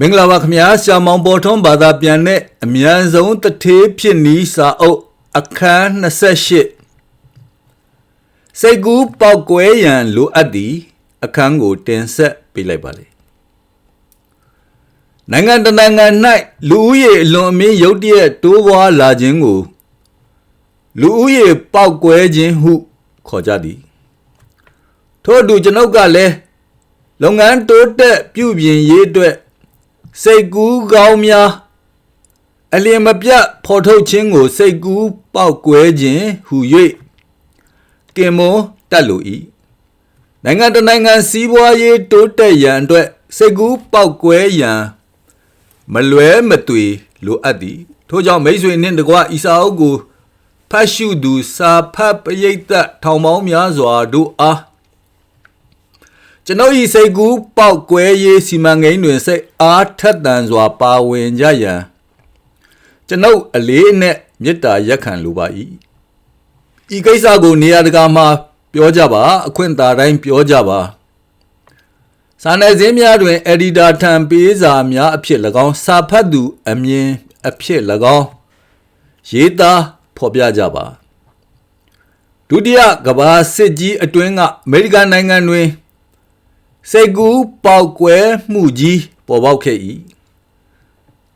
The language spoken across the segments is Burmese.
မင်္ဂလာပါခင်ဗျာဆရာမောင်ပေါ်ထွန်းဘာသာပြန်တဲ့အမြန်ဆုံးတထေးဖြစ်နီးစာအုပ်အခန်း28စိတ်ကူးပောက်ကွဲရန်လိုအပ်သည်အခန်းကိုတင်ဆက်ပေးလိုက်ပါလေနိုင်ငံတကာနိုင်ငံ၌လူဦးရေအလွန်အမင်းရုတ်တရက်တိုးပွားလာခြင်းကိုလူဦးရေပောက်ကွဲခြင်းဟုခေါ်ကြသည်ထို့အတူကျွန်ုပ်ကလည်းလုပ်ငန်းတိုးတက်ပြုပြင်ရေးအတွက် စိတ်ကူးကောင်းများအလျင်မပြတ်ဖော်ထုတ်ခြင်းကို စိတ်ကူးပောက်ကွဲခြင်းဟု၍ကင်မွန်တက်လို၏နိုင်ငံတကာနိုင်ငံစီးပွားရေးတိုးတက်ရန်အတွက်စိတ်ကူးပောက်ကွဲရန်မလွဲမသွေလိုအပ်သည်ထို့ကြောင့်မိတ်ဆွေနှင့်တကွအီစာအုပ်ကိုဖတ်ရှုသူစာဖတ်ပရိသတ်ထောင်ပေါင်းများစွာတို့အား ကျွန်ုပ်ဤစိတ်ကူးပောက်ကွဲရေးစီမံကိန်းတွင်စိတ်အားထက်သန်စွာပါဝင်ကြရန်ကျွန်ုပ်အလေးအနက်မေတ္တာရက်ခံလိုပါ၏ဤကိစ္စကိုနေရာတကာမှာပြောကြပါအခွင့်အာဏာတိုင်းပြောကြပါစာနယ်ဇင်းများတွင်အက်ဒီတာထံပေးစာများအဖြစ်၎င်းစာဖတ်သူအမြင်အဖြစ်၎င်းရေးသားဖော်ပြကြပါဒုတိယကမ္ဘာစစ်ကြီးအတွင်းကအမေရိကန်နိုင်ငံတွင် စိတ်ကူးပေါက်ကွဲမှုကြီးပေါ်ပေါက်ခဲ့၏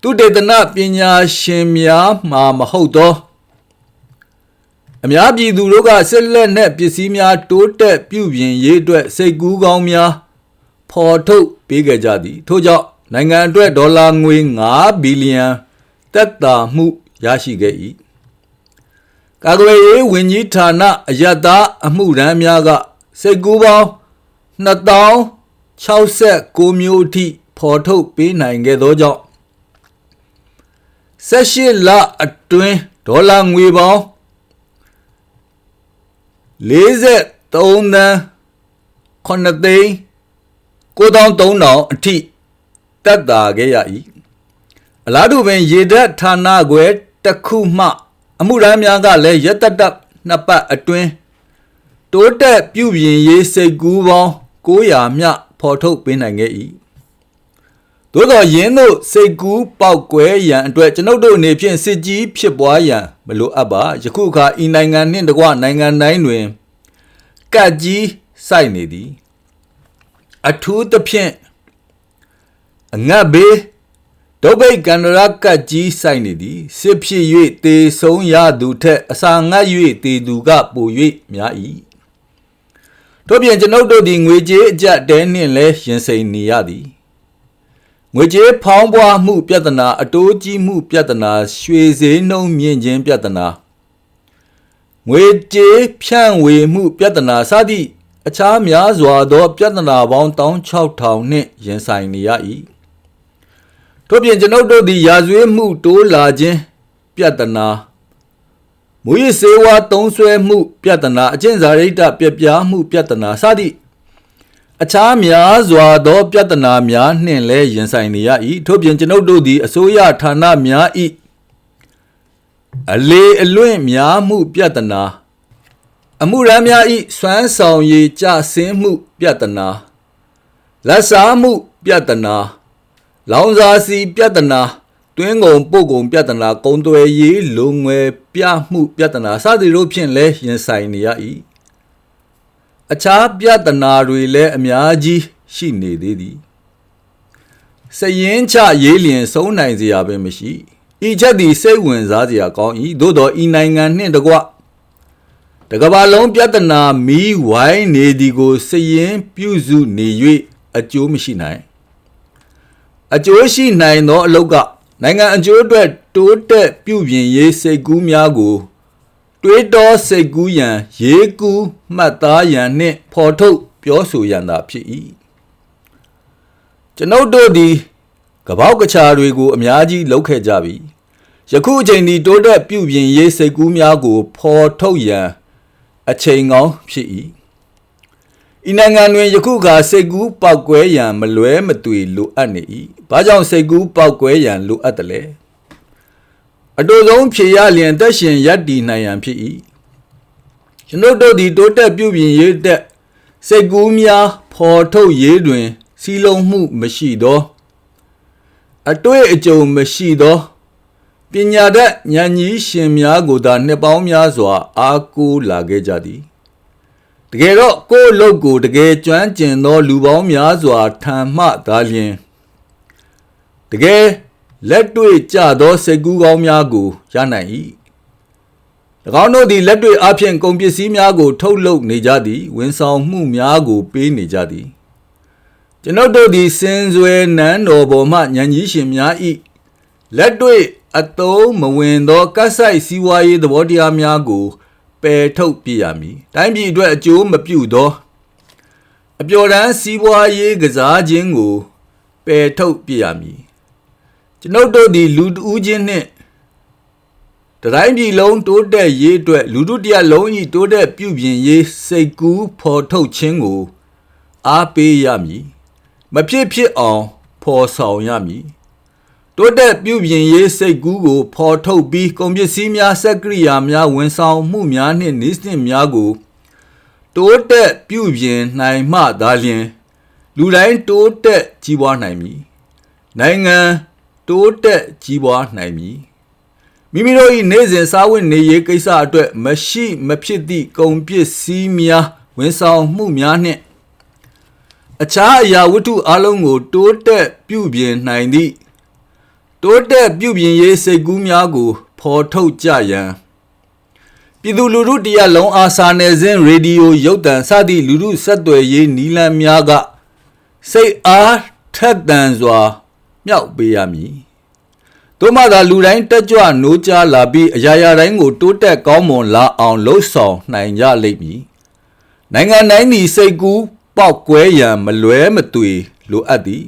သူတေသနပညာရှင်များမှာမဟုတ်သောအများပြည်သူတို့ကဆက်လက်နဲ့ပစ္စည်းများတိုးတက်ပြုပြင်ရေးအတွက်စိတ်ကူးကောင်းများဖော်ထုတ်ပေးခဲ့ကြသည်ထို့ကြောင့်နိုင်ငံအတွက်ဒေါ်လာငွေ9ဘီလီယံတက်တာမှုရရှိခဲ့၏ကာကွယ်ရေးဝန်ကြီးဌာနအယက်သားအမှုရန်များကစိတ်ကူးပေါင်း 2069မျိုးအထိဖော်ထုတ်ပေးနိုင်ခဲ့သောကြောင့်18လအတွင်းဒေါ်လာငွေပေါင်း43သန်း9သိန်း9300အထိတက်တာခဲ့ရ၏အလားတူပင်ရေဓာတ်ဌာနခွဲတစ်ခုမှ အမှုရမ်းများကလည်းရက်တက်တက်နှစ်ပတ်အတွင်းတိုးတက်ပြုပြင်ရေးစိတ်ကူးပေါင်း900မြ ဖော်ထုတ်ပေးနိုင်ခဲ့၏သို့သောယင်းတို့စိတ်ကူးပေါက်ကွဲရန်အတွက်ကျွန်ုပ်တို့အနေဖြင့်စစ်ကြီးဖြစ်ပွားရန်မလိုအပ်ပါယခုအခါဤနိုင်ငံနှင့်တကွနိုင်ငံတိုင်းတွင်ကတ်ကြီးစိုက်နေသည်အထူးသဖြင့်အငတ်ဘေးဒုဗိတ်ကန္နရကတ်ကြီးဆိုင်နေသည်စစ်ဖြစ်၍တေဆုံးရသူထက်အစာငတ်၍တေသူကပို၍များ၏ တို့ပြင်ကျွန်ုပ်တို့သည်ငွေကြေးအကျပ်တဲနှင့်လည်းရင်ဆိုင်နေရသည်ငွေကြေးဖောင်းပွားမှုပြဿနာအတိုးကြီးမှုပြဿနာရွှေဈေးနှုန်းမြင့်ခြင်းပြဿနာငွေကြေးဖြန့်ဝေမှုပြဿနာစသည့်အခြားများစွာသော ပြဿနာပေါင်း16000နှင့်ရင်ဆိုင်နေရ၏ထို့ပြင်ကျွန်ုပ်တို့သည်ရာဇဝတ်မှုတိုးလာခြင်းပြဿနာ မူရစေဝါသုံးဆွဲမှု ပြဿနာအကျင့်စာရိတ္တပြပြားမှုပြဿနာစသည့်အခြားများစွာသောပြဿနာများနှင့်လည်းရင်ဆိုင်နေရ၏ထို့ပြင်ကျွန်ုပ်တို့သည်အစိုးရဌာနများ၏အလေအလွင့်များမှုပြဿနာအမှုရန်များ၏စွမ်းဆောင်ရည်ကြဆင်းမှုပြဿနာလက်စားမှုပြဿနာလောင်စာစီပြဿနာ တွင်းကုန်ပို့ကုန်ပြဿနာကုံသွယ်ရေးလုံငယ်ပြမှုပြဿနာစသည်တို့ဖြင့်လည်းရင်ဆိုင်နေရ၏အခြားပြဿနာတွေလည်းအများကြီးရှိနေသေးသည်စရင်ချရေးလျင်ဆုံးနိုင်စရာပင်မရှိဤချက်သည်စိတ်ဝင်စားစရာကောင်း၏သို့သောဤနိုင်ငံနှင့်တကွတကဘာလုံးပြဿနာမီးဝိုင်းနေသည်ကိုစရင်ပြုစုနေ၍အကျိုးမရှိနိုင်အကျိုးရှိနိုင်သောအလုတ်က နိုင်ငံအကျိုးအတွက်တိုးတက်ပြုပြင်ရေးစိတ်ကူးများကို တွေးတောစိတ်ကူးရန်ရေးကူးမှတ်သားရန်နှင့်ဖော်ထုတ်ပြောဆိုရန်သာဖြစ်၏ကျွန်ုပ်တို့သည်ကပောက်ကချာတွေကိုအများကြီးလုပ်ခဲ့ကြပြီယခုအချိန်ဒီတိုးတက်ပြုပြင်ရေးစိတ်ကူးများကို ဖော်ထုတ်ရန်အချိန်ကောင်းဖြစ်၏ ဤနိုင်ငံတွင်ယခုကစိတ်ကူးပောက်ကွဲရန်မလွဲမသွေလိုအပ်နေ၏။ဘာကြောင့်စိတ်ကူးပောက်ကွဲရန်လိုအပ်တယ်လဲ။အတူဆုံးဖြေရလျင်တက်ရှင်ရပ်တည်နိုင်ရန်ဖြစ်၏။ကျွန်ုပ်တို့သည်တိုးတက်ပြုပြင်ရေးတက်စိတ်ကူးများဖော်ထုတ်ရေးတွင် စီလုံးမှုမရှိသော အတွေ့အကြုံမရှိသောပညာတတ်ဉာဏ်ကြီးရှင်များကိုသာနှစ်ပေါင်းများစွာအားကိုးလာခဲ့ကြသည် တကယ်တော့ကိုယ့်အလုပ်ကိုတကယ်ကျွမ်းကျင်သော လူပေါင်းများစွာထံမှသာလျှင်တကယ်လက်တွေ့ကြသောစိတ်ကူးကောင်းများကိုရနိုင်၏၎င်းတို့သည်လက်တွေ့အဖြစ်ကုန်ပစ္စည်းများကို ထုတ်လုပ်နေကြသည်ဝန်ဆောင်မှုများကို ပေးနေကြသည် ကျွန်ုပ်တို့သည်စင်စွယ်နန်းတော်ပေါ်မှဉာဏ်ကြီးရှင်များ၏လက်တွေ့အသုံးမဝင်သောကတ်ဆိုင်စီးပွားရေးသဘောတရားများကို ပယ်ထုတ်ပြရမည်တိုင်းပြည်အတွက်အကျိုးမပြုသောအပျော်တမ်းစီးပွားရေးကစားခြင်းကိုပယ်ထုတ်ပြရမည်ကျွန်ုပ်တို့သည်လူတဦးချင်းနှင့်တတိုင်းပြည်လုံးတိုးတက်ရေးအတွက်လူတို့တရားလုံးဤတိုးတက်ပြုပြင်ရေးစိတ်ကူးဖော်ထုတ်ခြင်းကိုအားပေးရမည်မဖြစ်ဖြစ်အောင်ဖော်ဆောင်ရမည် တိုးတက်ပြုပြင်ရေးစိတ်ကူးကိုဖော်ထုတ်ပြီးကုန်ပစ္စည်းများစက်ကရိယာများဝန်ဆောင်မှုများနှင့်နည်းစနစ်များကိုတိုးတက်ပြုပြင်နိုင်မှသာလျှင်လူတိုင်းတိုးတက်ကြီးပွားနိုင်မည်နိုင်ငံတိုးတက်ကြီးပွားနိုင်မည်မိမိတို့၏နေ့စဉ်စားဝတ်နေရေးကိစ္စအတွက်မရှိမဖြစ်သည့်ကုန်ပစ္စည်းများဝန်ဆောင်မှုများနှင့်အခြားအရာဝတ္ထုအလုံးကို တိုးတက်ပြုပြင်နိုင်သည့် တိုးတက်ပြုပြင်ရေးစိတ်ကူးများကိုဖော်ထုတ်ကြရန်ပြည်သူလူထုတရားလုံးအားစာနယ်ဇင်းရေဒီယိုရုပ်သံစသည့်လူထုဆက်သွယ်ရေးနီလန်းများကစိတ်အားထက်သန်စွာ မြောက်ပေးရမည်တို့မှသာလူတိုင်းတက်ကြွနိုးကြားလာပြီးအရာရာတိုင်းကိုတိုးတက်ကောင်းမွန်လာအောင်လှုပ်ဆောင်နိုင်ကြလိမ့်မည်နိုင်ငံတိုင်းသည်စိတ်ကူးပေါက်ကွဲရန်မလွဲမသွေလိုအပ်သည်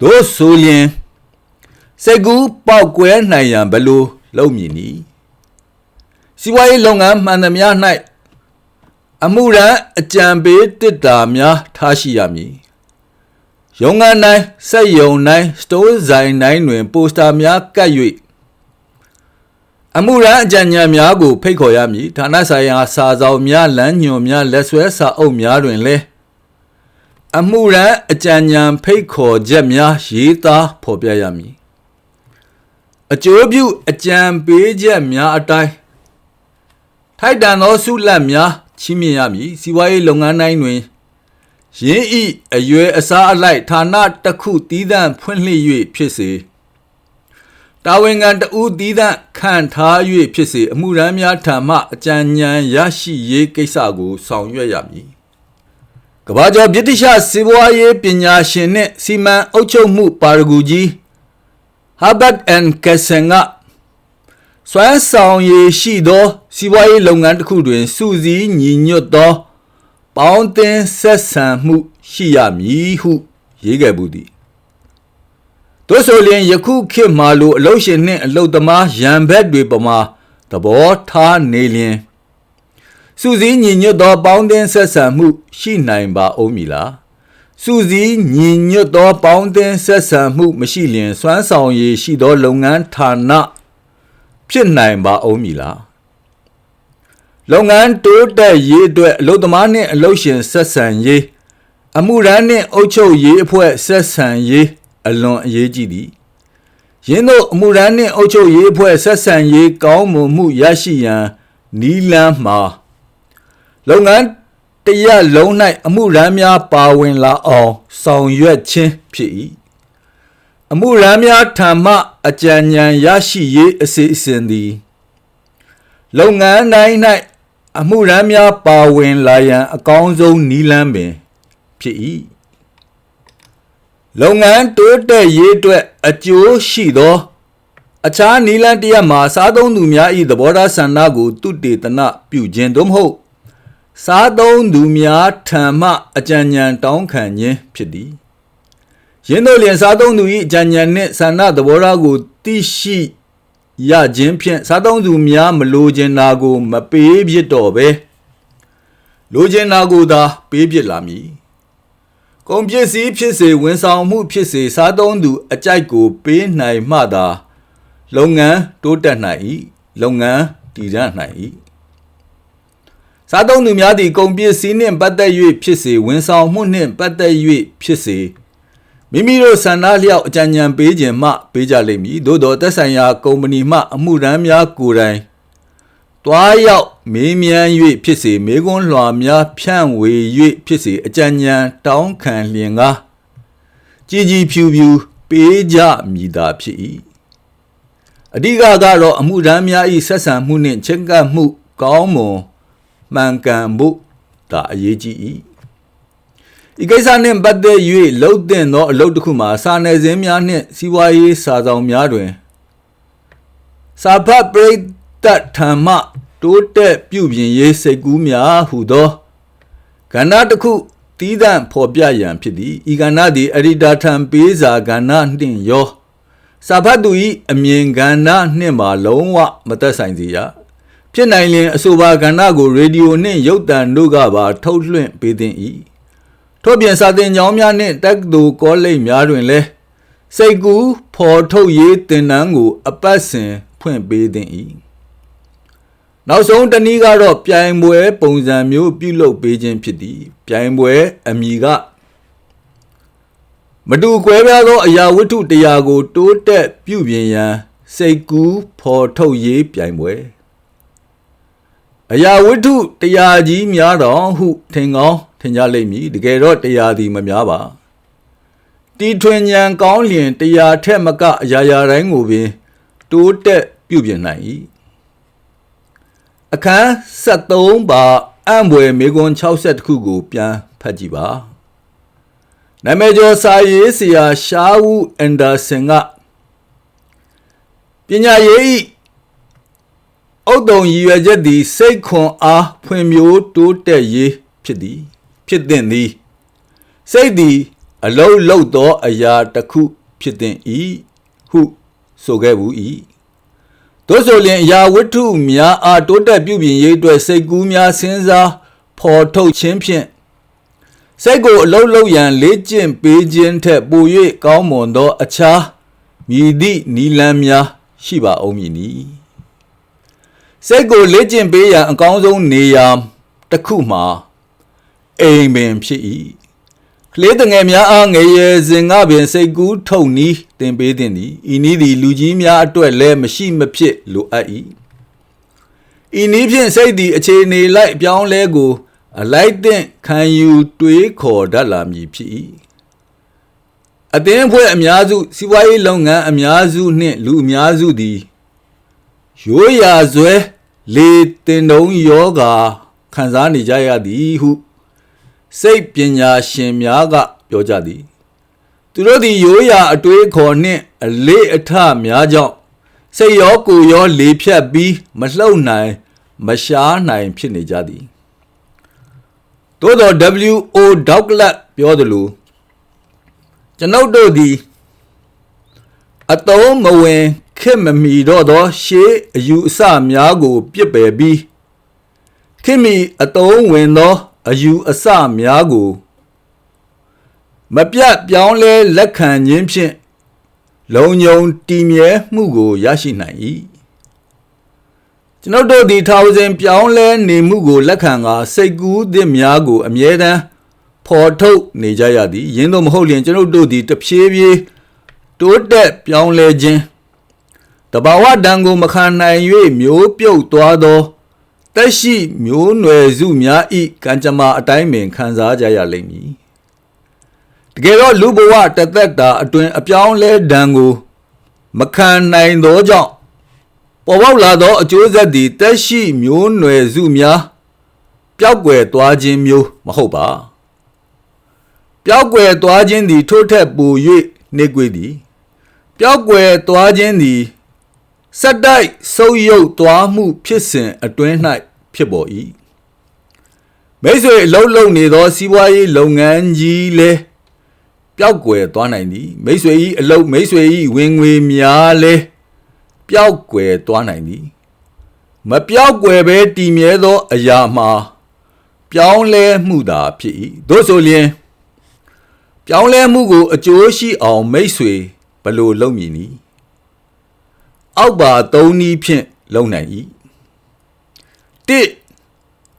တို့ဆိုလျင် စိတ်ကူးပေါက်ကွဲနိုင်ရန်ဘလို့လုပ်မည်နီစီးပွားရေးလုပ်ငန်းမှန်သမျှ၌အမှုရန်အကြံပေးတစ်တာများထားရှိရမည်ရုံငန်းတိုင်းစက်ယုံတိုင်းစတိုးဆိုင်တိုင်းတွင် ပိုစတာများကပ်၍အမှုရန်အကြံဉာဏ်များကို ဖိတ်ခေါ်ရမည်ဌာနဆိုင်ရာစာဆောင်များလမ်းညွှန်များလက်ဆွဲစာအုပ်များတွင်လည်းအမှုရန်အကြံဉာဏ်ဖိတ်ခေါ်ချက်များရေးသားဖော်ပြရမည် အကျိုးပြုအကြံပေးချက်များအတိုင်းထိုက်တန်သောဆုလက်များချီးမြှင့်ရမည်စီးပွားရေးလုပ်ငန်းတိုင်းတွင်ရင်းဤအရွယ်အစားအလိုက်ဌာနတစ်ခုတီးသန့်ဖွင့်လှစ်၍ဖြစ်စေတာဝန်ခံတဦးတီးသန့်ခံထား၍ဖြစ်စေအမှုရန်များထံမှအကြံဉာဏ်ရရှိရေးကိစ္စကိုဆောင်ရွက်ရမည်ကဘာကျော်ဗြိတိရှစီးပွားရေးပညာရှင်နှင့်စီမံအုပ်ချုပ်မှုပါရဂူကြီး Herbert and Kessen ကစွမ်းဆောင်ရည်ရှိသောစီးပွားရေးလုပ်ငန်းတစ်ခုတွင်စူးစီးညီညွတ်သောပေါင်းသင်းဆက်ဆံမှုရှိရမည်ဟုရေးခဲ့ဘူးသည်တို့ဆိုလျင်ယခုခေတ်မှာလိုအလုရှင်နှင့်အလုသမားရန်ဘက်တွေပမာသဘောထားနေလျင်စူးစီးညီညွတ်သောပေါင်းသင်းဆက်ဆံမှုရှိနိုင်ပါဦးမည်လား စူးစီးညီညွတ်သောပေါင်းသင်းဆက်ဆံမှုမရှိလျင်စွမ်းဆောင်ရည်ရှိသောလုပ်ငန်းဌာနဖြစ်နိုင်ပါဦးမည်လားလုပ်ငန်းတိုးတက်ရေးအတွက်အလုပ်သမားနှင့်အလုပ်ရှင်ဆက်ဆံရေးအမှုရန်နှင့်အုပ်ချုပ်ရေးအဖွဲ့ဆက်ဆံရေးအလွန်အရေးကြီးသည်ယင်းတို့အမှုရန်နှင့်အုပ်ချုပ်ရေးအဖွဲ့ဆက်ဆံရေးကောင်းမွန်မှုရရှိရန်နီလန်းမှာလုပ်ငန်း တရလုံး၌အမှုရန်များပါဝင်လာအောင်ဆောင်ရွက်ခြင်းဖြစ်၏အမှုရန်များထံမှအကြံဉာဏ်ရရှိရေးအစီအစဉ်သည်လုပ်ငန်းတိုင်း၌အမှုရန်များပါဝင်လာရန်အကောင်းဆုံးနည်းလမ်းပင်ဖြစ်၏လုပ်ငန်းတိုးတက်ရေးအတွက်အကျိုးရှိသောအခြားနည်းလမ်းတစ်ရပ်မှာစားသုံးသူများ၏သဘောထားဆန္ဒကိုတုတေသနပြုခြင်းသို့မဟုတ် စားသုံးသူများထံမှအကြံဉာဏ်တောင်းခံခြင်းဖြစ်သည်ယင်းတို့လျင်စားသုံးသူ၏အကြံဉာဏ်နှင့်ဆန္ဒသဘောထားကိုသိရှိရခြင်းဖြင့်စားသုံးသူများမလိုချင်တာကို မပေးဖြစ်တော့ပဲလိုချင်တာကိုသာ ပေးဖြစ်လာမည်ကုန်ပစ္စည်းဖြစ်စေဝန်ဆောင်မှုဖြစ်စေစားသုံးသူအကြိုက်ကို ပေးနိုင်မှသာလုပ်ငန်းတိုးတက်နိုင်၏လုပ်ငန်းတည်ရနိုင်၏ စားသုံးသူများသည့်ကုန်ပစ္စည်းနှင့်ပတ်သက်၍ဖြစ်စေဝန်ဆောင်မှုနှင့်ပတ်သက်၍ဖြစ်စေမိမိတို့ဆန္ဒလျောက်အကြံဉာဏ်ပေးခြင်းမှပေးကြလိမ့်မည်သို့တော်သက်ဆိုင်ရာကုမ္ပဏီမှအမှုရန်များကိုယ်တိုင်တွားရောက်မေးမြန်း၍ဖြစ်စေမေကွန်းလွှာများဖြန့်ဝေ၍ဖြစ်စေအကြံဉာဏ်တောင်းခံလျင်ကားကြည်ကြည်ဖြူဖြူပေးကြမည်သာဖြစ်၏အဓိကကတော့အမှုရန်များ၏ဆက်ဆံမှုနှင့်ချက်ကပ်မှုကောင်းမွန် မှန်ကန်မှုဒါအရေးကြီး၏ဤကိစ္စနှင့်ပတ်သက်၍လှုပ်တဲ့သောအလုပ်တစ်ခုမှာစာနယ်ဇင်းများနှင့်စီးပွားရေးစာဆောင်များတွင်စာဖတ်ပရိသတ်ထံမှတိုးတက်ပြုပြင်ရေးစိတ်ကူးများဟူသောကဏ္ဍတစ်ခုတီးသန့်ဖော်ပြရန်ဖြစ်သည်ဤကဏ္ဍသည်အရိဒါထံပေးစာကဏ္ဍနှင့်ရောစာဖတ်သူ၏အမြင်ကဏ္ဍနှင့်မှာလုံးဝမသက်ဆိုင်စေရ ဖြစ်နိုင်လျင်အဆိုပါကဏ္ဍကိုရေဒီယိုနှင့်ရုပ်သံတို့ကပါထုတ်လွှင့်ပေးသင့်၏ထို့ပြင်စာသင်ကျောင်းများနှင့်တက္ကသိုလ်ကောလိပ်များတွင်လည်းစိတ်ကူးဖော်ထုတ်ရေးသင်တန်းကို အပတ်စဉ်ဖွင့်ပေးသင့်၏နောက်ဆုံးတနည်းကတော့ပြိုင်ပွဲ ပုံစံမျိုးပြုလုပ်ပေးခြင်းဖြစ်သည် ပြိုင်ပွဲအမည်ကမတူကွဲပြားသောအရာဝတ္ထုတရားကို တိုးတက်ပြုပြင်ရန်စိတ်ကူးဖော်ထုတ်ရေးပြိုင်ပွဲ အရာဝတ္ထုတရားကြီးများတော်ဟုထင်ကောင်းထင်ကြလိမ့်မည်တကယ်တော့တရားသည်မများပါတီထွင်ဉဏ်ကောင်းလျင်တရားထက်မကအရာရာတိုင်းကိုပင်တိုးတက်ပြုပြင်နိုင်၏အခန်း73ပါအံ့ဘွယ်မေကွန်60ခုကို ပြန်ဖတ်ကြည့်ပါနာမည်ကျော်စာရေးဆရာရှားဝူအန်ဒါဆန်ကပညာရေး အုတ်တုံရည်ရွယ်ချက်သည်စိတ်ခွန်အားဖွံ့ဖြိုးတိုးတက်ရေးဖြစ်သည် ဖြစ်တဲ့သည်စိတ်သည် အလုံးလုံးသောအရာတစ်ခုဖြစ်တဲ့ဤဟုဆိုခဲ့ဘူး၏တို့ဆိုလျင်အရာဝတ္ထုများအားတိုးတက်ပြုပြင်ရေးအတွက်စိတ်ကူးများစဉ်းစားဖော်ထုတ်ခြင်းဖြင့်စိတ်ကိုအလုံးလုံးရန်လေ့ကျင့်ပေးခြင်းထက်ပို၍ကောင်းမွန်သောအခြားမြည်သည့်နီလန်းများရှိပါအောင်မည်နီ စိတ်ကိုလေ့ကျင့်ပေးရန်အကောင်းဆုံးနေရာတစ်ခုမှာအိမ်ပင်ဖြစ်၏ကလေးတငယ်များအားငယ်ရွယ်စဉ်ကပင်စိတ်ကူးထုတ်နီးတင်ပေးသည်ဤနည်းသည်လူကြီးများအတွက်လည်းမရှိမဖြစ်လိုအပ်၏ဤနည်းဖြင့်စိတ်သည်အခြေအနေလိုက်ပြောင်းလဲကို အလိုက်တဲ့ခံယူတွေးခေါ်တတ်လာမည်ဖြစ်၏အသင်းအဖွဲ့အများစုစီးပွားရေးလုပ်ငန်းအများစုနှင့်လူအများစုသည် ရိုးရာဇွဲလေတင်တုံးယောဂါခံစားနေကြရသည်ဟု စိတ်ပညာရှင်များက ပြောကြသည် သူတို့သည်ရိုးရာအတွေးခေါ်နှင့်အလေးအထများကြောင့်စိတ်ရောကိုယ်ရောလေဖြတ်ပြီးမလှုပ်နိုင် မရှားနိုင်ဖြစ်နေကြသည်သို့သော WO Douglas ပြောသလိုကျွန်ုပ်တို့သည်အတုံးမဝင် ခက်မမီတော့သောရှေးအယူအဆများကို ပြစ်ပယ်ပြီးခိမီအတုံးဝင်သောအယူအဆများကိုမပြတ်ပြောင်းလဲလက်ခံခြင်းဖြင့်လုံုံတည်မြဲမှုကိုရရှိနိုင်၏ကျွန်ုပ်တို့ဒီထာဝစဉ်ပြောင်းလဲနေမှုကိုလက်ခံကာစိတ်ကူးသည့်များကို အမြဲတမ်းဖော်ထုတ်နေကြရသည်ယင်းတို့မဟုတ်လျင်ကျွန်ုပ်တို့သည်တဖြည်းဖြည်းတိုးတက်ပြောင်းလဲခြင်း တဘာဝတန်ကိုမခံနိုင်၍မျိုးပြုတ်သွားသောတက်ရှိမျိုးနွယ်စုများဤကံကြမ္မာအတိုင်းပင်ခံစားကြရလိမ့်မည်တကယ်တော့လူဘဝတသက်တာအတွင်အပြောင်းလဲဒဏ်ကိုမခံနိုင်သောကြောင့်ပေါ်ပေါက်လာသောအကျိုးဆက်သည်တက်ရှိမျိုးနွယ်စုများပျောက်ကွယ်သွားခြင်းမျိုးမဟုတ်ပါပျောက်ကွယ်သွားခြင်းသည်ထို့ထက်ပို၍နေကွေသည်ပျောက်ကွယ်သွားခြင်းသည် စက်တိုက်ဆုပ်ယုပ်သွားမှုဖြစ်စဉ်အတွင်း၌ဖြစ်ပေါ်၏မိတ်ဆွေအလုံးလုံးနေသောစီးပွားရေးလုပ်ငန်းကြီးလဲပျောက်ကွယ်သွားနိုင်သည်မိတ်ဆွေ၏အလုံးမိတ်ဆွေ၏ဝင်ငွေများလဲပျောက်ကွယ်သွားနိုင်သည်မပျောက်ကွယ်ပဲတည်မြဲသောအရာမှာပြောင်းလဲမှုသာဖြစ်၏သို့ဆိုလျင်ပြောင်းလဲမှုကိုအကျိုးရှိအောင်မိတ်ဆွေဘလို့လုပ်မည်နည်း အောက်ပါသုံးနည်းဖြင့်လုံနိုင်၏တစ်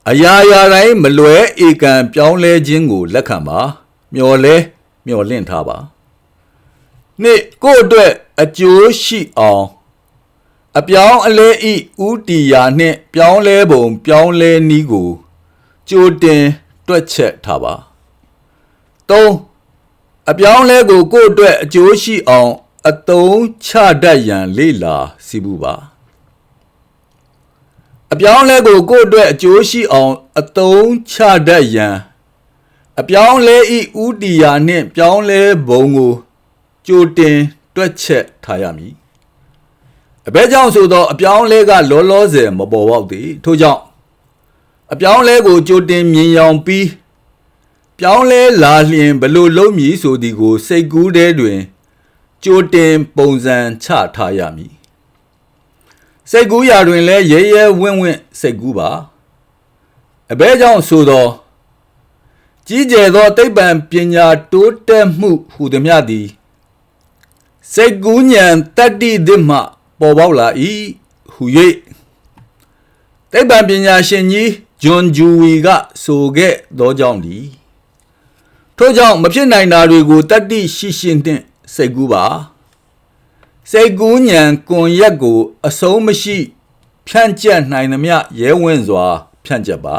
အရာရာတိုင်းမလွဲဧကံပြောင်းလဲခြင်းကိုလက်ခံပါမျော်လဲမျော်လင့်ထားပါနှစ်ကိုယ့်အတွက်အကျိုးရှိအောင်အပြောင်းအလဲဤဥတီယာနှင့် ပြောင်းလဲပုံ ပြောင်းလဲနည်းကိုကြိုတင်တွက်ချက်ထားပါ၃အပြောင်းလဲကိုကိုယ့်အတွက်အကျိုးရှိအောင် အသုံးချတတ်ရန်လေ့လာစီးပူပါအပြောင်းလဲကိုကိုယ့်အတွက်အကျိုးရှိအောင်အသုံးချတတ်ရန်အပြောင်းလဲဤဥတီယာနှင့် ပြောင်းလဲပုံကိုကြိုတင် တွက်ချက်ထားရမည်အဘဲကြောင့်ဆိုသော အပြောင်းလဲကလောလောဆယ်မပေါ်ပေါက်သည်ထို့ကြောင့်အပြောင်းလဲကိုကြိုတင်မြင်ယောင်ပြီးပြောင်းလဲလာလျင်ဘလို့လုံးမည်ဆိုသည်ကို စိတ်ကူးထဲတွင် ကြိုတင်ပုံစံချထားရမည်စိတ်ကူးရာတွင်လည်းရဲရဲဝင့်ဝင့်စိတ်ကူးပါအဘဲကြောင့်ဆိုသောကြီးကျယ်သောတိဗ္ဗံပညာတိုးတက်မှုဟူသည်မြသည်စိတ်ကူးဉဏ်တတ္တိသစ်မှ ပေါ်ပေါက်လာ၏ဟူ၍တိဗ္ဗံပညာရှင်ကြီးဂျွန်ဂျူဝီကဆိုခဲ့သောကြောင့်ဒီထို့ကြောင့်မဖြစ်နိုင်တာတွေကိုတတ္တိရှိရှိနှင့် စိတ်ကူးပါစိတ်ကူးဉဏ်ကွန်ရက်ကို အဆုံးမရှိ ဖြန့်ကျက်နိုင်သမျှရဲဝင့်စွာ ဖြန့်ကျက်ပါ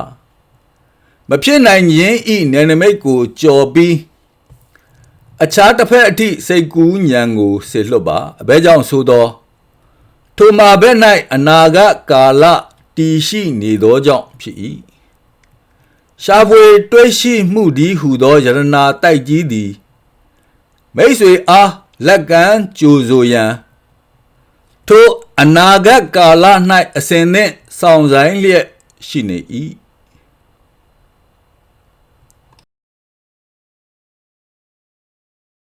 မဖြစ်နိုင်ရင်ဤနယ်နိမိတ်ကိုကြော်ပြီးအခြားတစ်ဖက်အထိစိတ်ကူးဉဏ်ကိုဆေလွတ်ပါအဘဲကြောင့်ဆိုသောထိုမှာဘက်၌အနာဂတ်ကာလတည်ရှိနေသောကြောင့်ဖြစ်၏ရှားဖွေ တွေးရှိမှုဒီဟုသောယရနာတိုက်ကြီးသည် မိတ်ဆွေအားလက်ကမ်းကြိုဆိုရန်ထိုအနာဂတ်ကာလ၌အစဉ်နှင့်ဆောင်ဆိုင်လျက်ရှိနေ၏